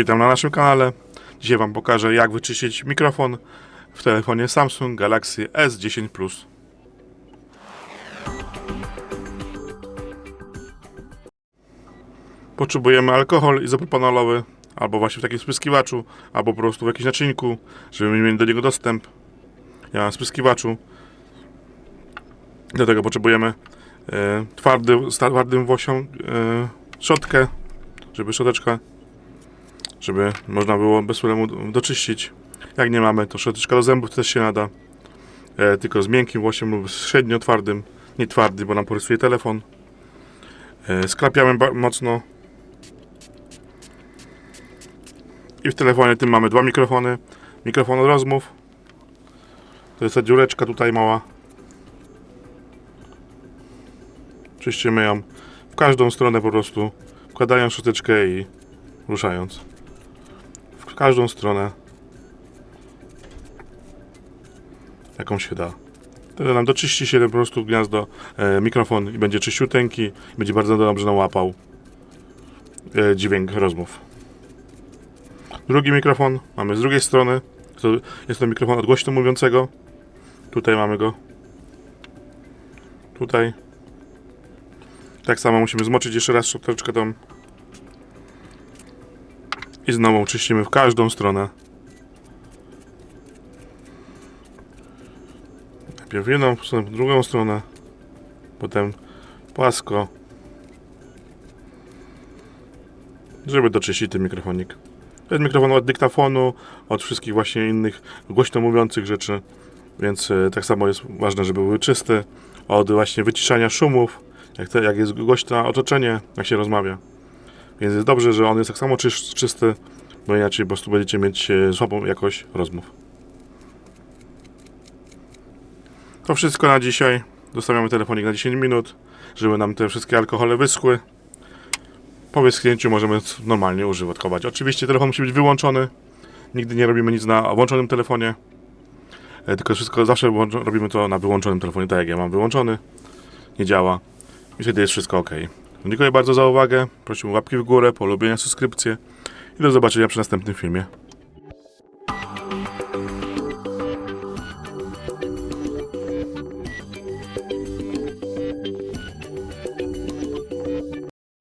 Witam na naszym kanale. Dzisiaj Wam pokażę jak wyczyścić mikrofon w telefonie Samsung Galaxy S10 Plus. Potrzebujemy alkohol izopropanolowy, albo właśnie w takim spryskiwaczu, albo po prostu w jakimś naczynku, żeby mieli do niego dostęp. Ja mam spryskiwaczu. Do tego potrzebujemy e, twardy, z twardym włosią szczotkę, żeby szczoteczka, żeby można było bez problemu doczyścić. Jak nie mamy, to szczoteczka do zębów też się nada, e, tylko z miękkim włosiem lub średnio twardym, nie twardy, bo nam porysuje telefon. E, skrapiamy mocno. I w telefonie tym mamy dwa mikrofony. Mikrofon od rozmów. To jest ta dziureczka tutaj mała. Czyścimy ją w każdą stronę po prostu, wkładając szczoteczkę i ruszając. Każdą stronę, jaką się da. Wtedy nam doczyści się po prostu gniazdo, e, mikrofon i będzie czyściuteńki, będzie bardzo dobrze nam łapał e, dźwięk rozmów. Drugi mikrofon mamy z drugiej strony. To jest to mikrofon od głośno mówiącego. Tutaj mamy go. Tutaj. Tak samo musimy zmoczyć jeszcze raz szczoteczkę tą. I znowu czyścimy w każdą stronę. Najpierw jedną, potem w drugą stronę. Potem płasko. Żeby doczyścić ten mikrofonik. To jest mikrofon od dyktafonu, od wszystkich właśnie innych głośno mówiących rzeczy. Więc e, tak samo jest ważne, żeby były czyste. Od właśnie wyciszania szumów, jak, te, jak jest głośne otoczenie, jak się rozmawia. Więc jest dobrze, że on jest tak samo czysty, bo inaczej po prostu będziecie mieć e, słabą jakość rozmów. To wszystko na dzisiaj. Zostawiamy telefonik na 10 minut, żeby nam te wszystkie alkohole wyschły. Po wyschnięciu możemy normalnie użytkować. Oczywiście telefon musi być wyłączony. Nigdy nie robimy nic na włączonym telefonie. E, Tylko wszystko zawsze robimy to na wyłączonym telefonie, tak jak ja mam wyłączony. Nie działa. I wtedy jest wszystko ok. Dziękuję bardzo za uwagę. Prosiłbym łapki w górę, polubienia, subskrypcję i do zobaczenia przy następnym filmie.